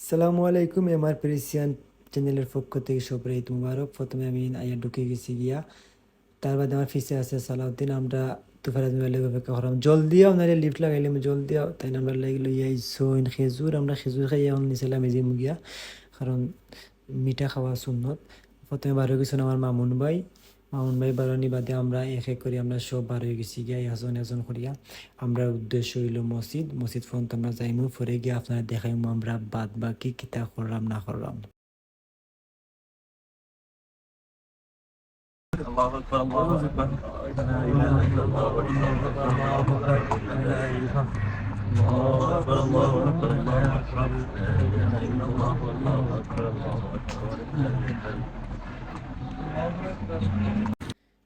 সালামু আলাইকুম আমার প্রেসিয়ান চ্যানেলের পক্ষ থেকে ঈদ মুবারক প্রথমে আমি আইয়া ঢুকে গেছি গিয়া তার বাদে আমার ফিসে আছে সালাউদ্দিন আমরা তুফার আজমি লাগে অপেক্ষা করলাম জলদি আপনারা লিফট লাগাইলাম জলদি তাই আমরা লাগিল ইয়াই সইন খেজুর আমরা খেজুর খাই এখন নিছিলাম এই যে মুগিয়া কারণ মিঠা খাওয়া সুন্নত প্রথমে বার গেছেন আমার মামুন ভাই মামুন ভাই বারানি বাদে আমরা এক এক করে আমরা সব বার হয়ে গেছি গিয়া এজন এজন করিয়া আমরা উদ্দেশ্য হইল মসজিদ মসজিদ ফোন তো আমরা যাইমু পরে গিয়ে আপনারা দেখাইমু আমরা বাদ বাকি কিতা করলাম না করলাম الله اكبر الله اكبر لا اله الا الله الله اكبر الله اكبر الله اكبر الله اكبر لا اله الا الله الله اكبر الله اكبر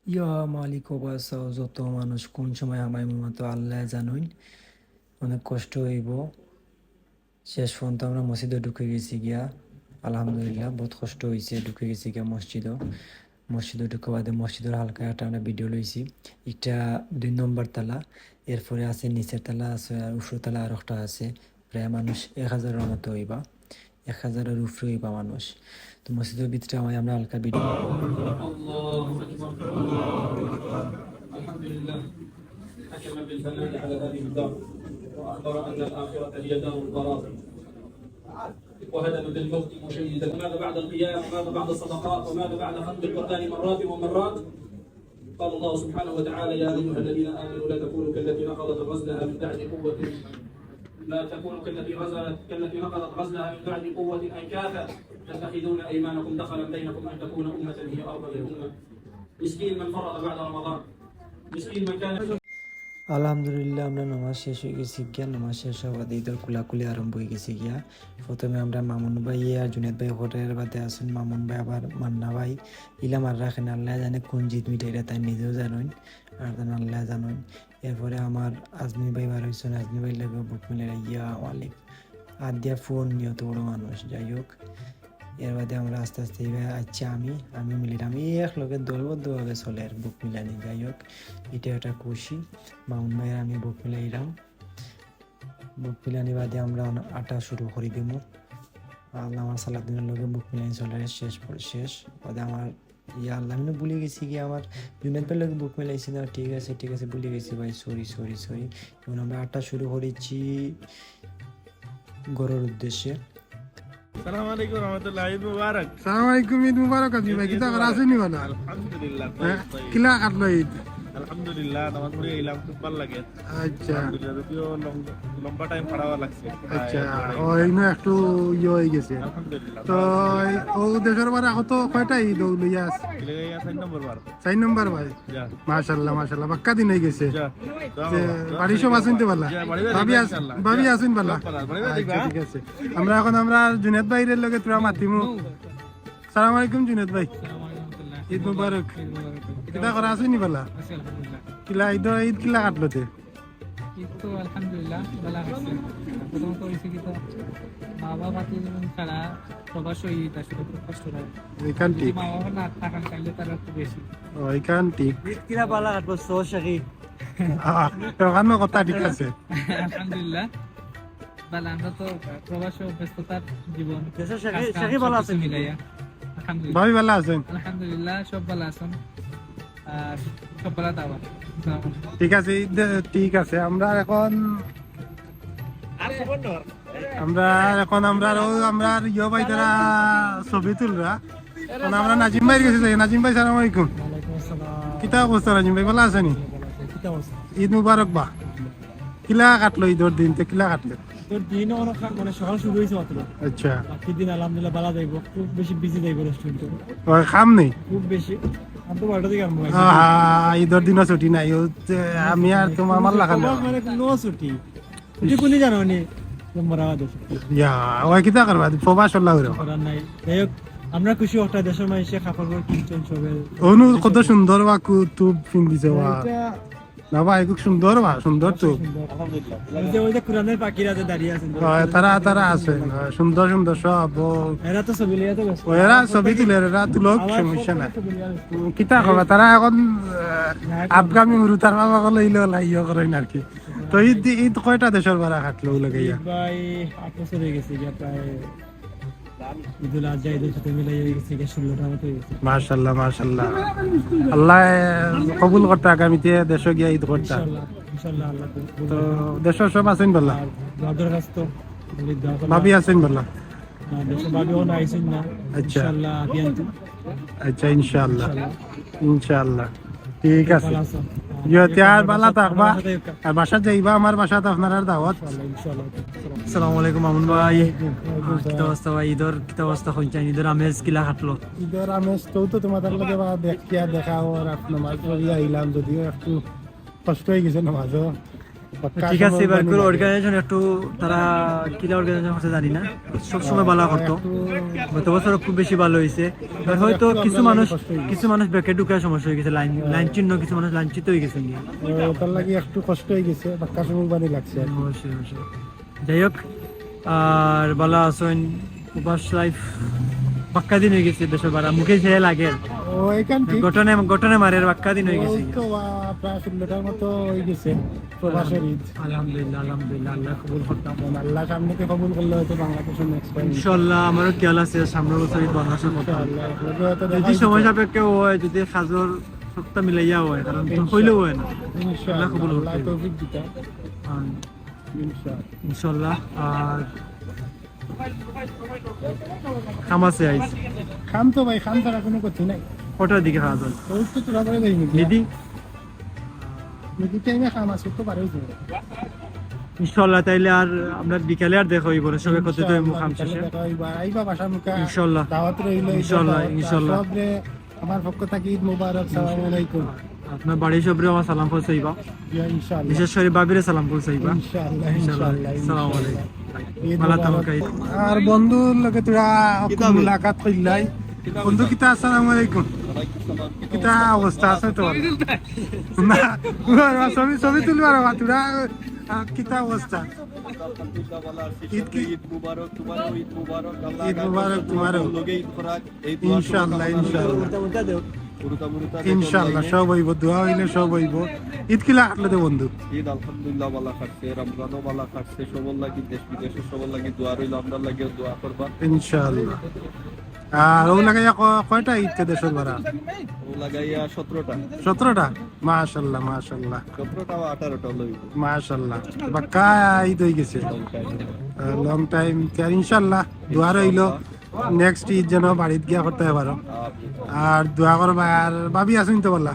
ইয়া মালিক ওবাসাও যত মানুষ কোন সময় আমায় মতো আল্লাহ জানুন, অনেক কষ্ট হইব। শেষ পর্যন্ত আমরা মসজিদে ঢুকে গেছি গিয়া। আলহামদুলিল্লাহ, বহুত কষ্ট হয়েছে ঢুকে গেছি গিয়া মসজিদও। মসজিদে ঢুকে বাদে মসজিদের হালকা একটা আমরা ভিডিও লইছি। এটা দুই নম্বর তালা, এরপরে আছে নিচের তালা আছে আর উপর তালা আর একটা আছে। প্রায় মানুষ এক হাজারের মতো হইবা। এক হাজারের উপরে হইবা মানুষ। তো মসজিদের ভিতরে আমায় আমরা হালকা ভিডিও الحمد لله حكم بالفنان على هذه الدار واخبر ان الاخره هي دار القرار وهدم بالموت مشيدا وماذا بعد القيام وماذا بعد الصدقات وماذا بعد ختم القران مرات ومرات قال الله سبحانه وتعالى يا ايها الذين امنوا لا تكونوا كالتي نقضت غزلها من بعد قوه لا تكونوا كالتي غزلت كالتي نقضت غزلها من بعد قوه انكاثا تتخذون ايمانكم دخلا بينكم ان تكون امه هي ارض الامه مسكين من فرط بعد رمضان مسكين من كان আলহামদুলিল্লাহ আমরা নামাজ শেষ হয়ে গেছি গিয়া নামাজ শেষ হওয়া ঈদের কুলাকুলি আরম্ভ হয়ে গেছি গিয়া প্রথমে আমরা মামুন ভাই আর জুনেদ ভাই হোটেলের বাদে আসুন মামুন ভাই আবার মান্না ভাই ইলাম আর রাখেন আল্লাহ জানে কোন জিত মিটাইটা তাই নিজেও জানেন আর তান আল্লাহ জানেন এরপরে আমার আজমি ভাই বার হয়েছেন। আজমি ভাই লাগে বুক মিলে ইয়া মালিক আর দিয়া ফোন নিয়ত বড় মানুষ। যাই হোক, এর বাদে আমরা আস্তে আস্তে এবার আচ্ছা আমি আমি মিলিলাম আমি এক লগে দলবদ্ধভাবে চলে আর বুক মিলানি। যাই হোক, এটা একটা খুশি। মাউন ভাইয়ের আমি বুক মিলাইলাম। বুক মিলানি বাদে আমরা আটা শুরু করে দিব আল্লাহ আমার সালাদিনের লগে বুক মিলানি চলে, শেষ পর- শেষ। বাদে আমার ইয়া আমি ভুলে গেছি কি আমার জুনেদ ভাই বুক মেলাইছি না। ঠিক আছে ঠিক আছে ভুলে গেছি ভাই সরি সরি সরি যেমন আমরা আটটা শুরু করেছি গরুর উদ্দেশ্যে। আসসালামু আলাইকুম রহমতুল্লাহ ঈদ মুবারক। আসসালামু ঈদ মুবারক আজি ভাই। কিতা করা আছেন নি বলা আলহামদুলিল্লাহ হ্যাঁ? কিলা কাটলো ঈদ? আলহামদুলিল্লাহ নামাজ পড়ে এলাম খুব ভালো লাগে। আচ্ছা। যদিও লম্বা টাইম লাগছে আচ্ছা একটু ইয়ে হয়ে গেছে। তো ও দেশের বারে কত কয়টা ঈদ চার নম্বর ভাই মাশাআল্লাহ মাশাআল্লাহ বাক্কা দিন হয়ে গেছে। বাড়ি সব আসেন তো পারলা ভাবি আসুন পারলা আচ্ছা, ঠিক আছে। আমরা এখন আমরা জুনেদ ভাইয়ের লগে তোরা মাতিমু। সালাম জুনেদ ভাই। ঈদ মুবারক। কিতা করা আছে নি বালা? কিলা ঈদ ঈদ কিলা কাটলো তে? ঈদ তো আলহামদুলিল্লাহ ভালো হচ্ছে প্রথমত হয়েছে কি তো মা বাবা যেমন ছাড়া প্রবাস ঈদ আসলে খুব কষ্ট হয়। যদি ঠিক মা বাবা না থাকান চাইলে তারা একটু বেশি। ও এখান ঠিক কিনা পালা কাটবো সো শাকি আহ, ওখানে কথা ঠিক আছে। আলহামদুলিল্লাহ। ভালো আমরা তো প্রবাস ব্যস্ততার জীবন। শাকি ভালো আছে মিলাইয়া। ভাবি ভালো আছেন? আলহামদুলিল্লাহ সব ভালো আছেন। আর সব ভালো ঠিক আছে ঈদ- ঠিক আছে আমরা এখন আমরা এখন আমরা ও আমরা ইয়ে ভাই তারা ছবি তুলরা। এখন আমরা নাজিম ভাই গেছি যাই। নাজিম ভাই সালাম আলাইকুম। কিতা অবস্থা নাজিম ভাই ভালো আছেনি? ঈদ মুবারক বা। কিলা কাটলো ঈদের দিন কিলা কাটলো? তোর দিন অনেক মানে সকাল শুরু হয়েছে মাত্র। আচ্ছা। বাকি দিন আলহামদুলিল্লাহ ভালো যাইব খুব বেশি বিজি যাইব রেস্টুরেন্টে খাম নেই খুব বেশি। ঈদের দিনও ছুটি নাই। আমি আর তোমার আমার লাগানো মানে নো ছুটি? ছুটি কোনি জানো নি? নম্বর আওয়াজ আছে ইয়া ওই কিতা করবা? প্রবাস হল্লা নাই। যাই হোক আমরা খুশি একটা দেশের মানুষে কিনছেন সবে। অনু কত সুন্দর বা কুতুব পিন্দিছে বা না ভাই খুব সুন্দর বা সুন্দর তো। ওই যে কোরআনের পাখিরা যে দাঁড়িয়ে আছেন তারা তারা আছে। সুন্দর সুন্দর সব। এরা তো ছবি লিয়ে তো ব্যস্ত। ছবি তুলে এরা তুলক সমস্যা লিয়ে কিতা করবা তারা এখন আবগামী হরু তার বাবা গলে ইলে লাইয় করেন আর কি। তো ঈদ ঈদ কয়টা দেশের বারা খাটলো লাগাইয়া ভাই আট বছর হয়ে গেছে প্রায় ঈদুল আজহা ঈদুল ফিতর মিলাই গেছে ষোলোটা মতো মাশাল্লাহ মাশাল্লাহ। আল্লাহ কবুল করতে আগামীতে দেশ গিয়া ঈদ করতে। ইনশাল্লাহ ইনশাল্লাহ তো দেশের সব আছেন বললা। ভাবি আছেন বললা? আচ্ছা। ইনশাল্লাহ আচ্ছা ইনশাআল্লাহ। ইনশাআল্লাহ। ঠিক আছে। বালা থাকবা। আর বাসা যাইবা আমার বাসাত আপনার দাওয়াত। আলাইকুম মামুন ভাই। কিতা অবস্থা ভাই? ঈদর কিতা অবস্থা হইছে ঈদর আমেজ কিলা খাটলো ঈদের আমেজ তো তো তোমাদের লগে বা দেখিয়া দেখা হওয়ার আইলাম যদিও একটু কষ্ট হয়ে গেছে নামাজও। ঠিক আছে এবার করে অর্গানাইজেশন একটু তারা কিলা অর্গানাইজেশন করতে জানি না। সব সময় ভালো করতো। গত বছর খুব বেশি ভালো হয়েছে এবার হয়তো কিছু মানুষ কিছু মানুষ ব্যাকে ঢুকার সমস্যা হয়ে গেছে লাইন লাইন চিহ্ন কিছু মানুষ লাইন চিত হয়ে গেছে নিয়ে। তার লাগি একটু কষ্ট হয়ে গেছে বাক্কা সময় বানি লাগছে। অবশ্যই অবশ্যই। যাই হোক আর ভালো আছেন উপাস লাইফ বাক্কা দিন হয়ে গেছে দেশের বাড়া। মুখে যে লাগে। ও এখান মারের বাক্কা দিন হয়ে গেছে। তো প্রায় ষোলোটার মতো হয়ে গেছে প্রবাসের ঈদ। আলহামদুলিল্লাহ আলহামদুলিল্লাহ আল্লাহ কবুল করতাম আল্লাহ সামনেকে কবুল করলে হয়তো বাংলাদেশের নেক্সট টাইম ইনশাল্লাহ আমারও খেয়াল আছে বছর ঈদ বাংলাদেশের যদি সময়। সাপেক্ষে হয় যদি সাজর সপ্তাহ মিলাইয়া হয় কারণ তো হইলেও হয় না। আল্লাহ কবুল করতে। তৌফিক দিতে। আর ইনশাআল্লাহ। ইনশাল্লাহ আর খামাসে আইস। খাম তো ভাই খাম ছাড়া কোনো কথা নাই। কটার দিকে খাওয়া যায় ওই তো তোরা করে দেই নাকি দিদি নাকি টাইমে খাম আছে তো পারেও ইনশাল্লাহ তাইলে আর আমরা বিকালে আর দেখা হইব না। সবাই কত তো খাম শেষে। আইবা বাসা মুখা। ইনশাল্লাহ। দাওয়াত রইল ইনশাল্লাহ, ইনশাল্লাহ। আমার পক্ষ থেকে ঈদ মুবারক সালাম আলাইকুম। আপনার বাড়ির সবরে আমার সালাম পৌঁছাইবা। ইনশাআল্লাহ। বিশেষ করে বাবিরে সালাম পৌঁছাইবা। ইনশাআল্লাহ ইনশাআল্লাহ। সালাম আলাইকুম। আর বন্ধুর লগে তোরা মুলাকাত করলাই বন্ধু কিতা? আসসালামু আলাইকুম। কিতা অবস্থা আছে তো না ছবি ছবি তুলবার তোরা কিতা অবস্থা? ঈদ মুবারক তোমারও ঈদ মুবারক আল্লাহ ঈদ মুবারক তোমারও। লগে ঈদ করাক। ইনশাআল্লাহ ইনশাআল্লাহ। ইনশাআল্লাহ সব হইব দোয়া হইলে সব হইব। ঈদ কিলা কাটলে দে বন্ধু। ঈদ আলহামদুলিল্লাহ বালা কাটছে রমজানও বালা কাটছে সবল লাগি দেশ বিদেশে সবল লাগি দোয়া রইল আমরা লাগে দোয়া করবা। ইনশাআল্লাহ। আর ও লাগাইয়া কয়টা ঈদ কে দেশের বারা? ও লাগাইয়া সতেরোটা। সতেরোটা? মাশাল্লাহ মাশাল্লাহ সতেরোটা বা আঠারোটা লইব। মাশাল্লাহ বাক্কা ঈদ হয়ে গেছে। লং টাইম ইনশাল্লাহ দোয়া রইল। নেক্সট ঈদ যেন বাড়িত গিয়া করতে পারো আর দোয়া করবা আর ভাবি আসুন তো বললা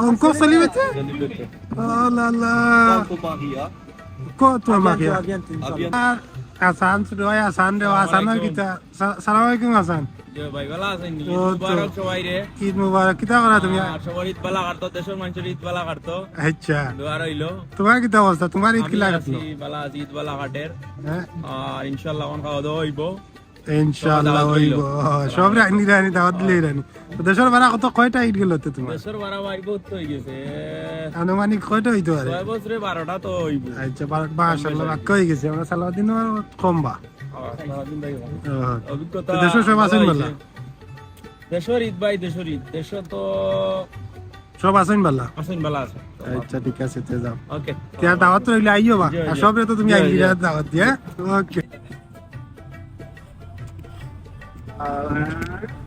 অঙ্ক সেলিব্রেট আল্লাহ লালা কত আমাকে আর আসান রয় আসান রে আসানের কিতা সালাম আলাইকুম আসান ভাই ঈদ মুবারক কিতা করা তুমি সবার ঈদ বালা কাটতো দেশের মানুষের ঈদ বালা কাটতো আচ্ছা। দোয়া রইল। তোমার কিতা অবস্থা? তোমার ঈদ কিলা কাটলো ঈদ বালা কাটের হ্যাঁ। ইনশাল্লাহ খাওয়া দাওয়া হইব। ইনশাআল্লাহ হইব সব রানি রানি দাওয়াত দিলে রানি। দেশের বারা কত কয়টা ঈদ গেল তো তোমার? দেশের বারা বাড়ি বহুত তো গেছে। আনুমানিক কয়টা হইতে পারে? ছয় বছরে বারোটা তো হইব। আচ্ছা বারো- মাশাআল্লাহ বাক্য হয়ে গেছে আমরা সালাদ দিন কম বা আর সারাদিন ভাই ভালো। ও, অভিজ্ঞতা দেশের সব আছেন বলা? দেশের ঈদ ভাই দেশের ঈদ। দেশ তো সব আছেন বালা? আসেন বালা আছে। আচ্ছা ঠিক আছে তে যাও। ওকে ત્યાં দাওয়াত রইলে আইও বা। সবরে তো তুমি আইলি। দাওয়াত দিয়ে। ওকে ver.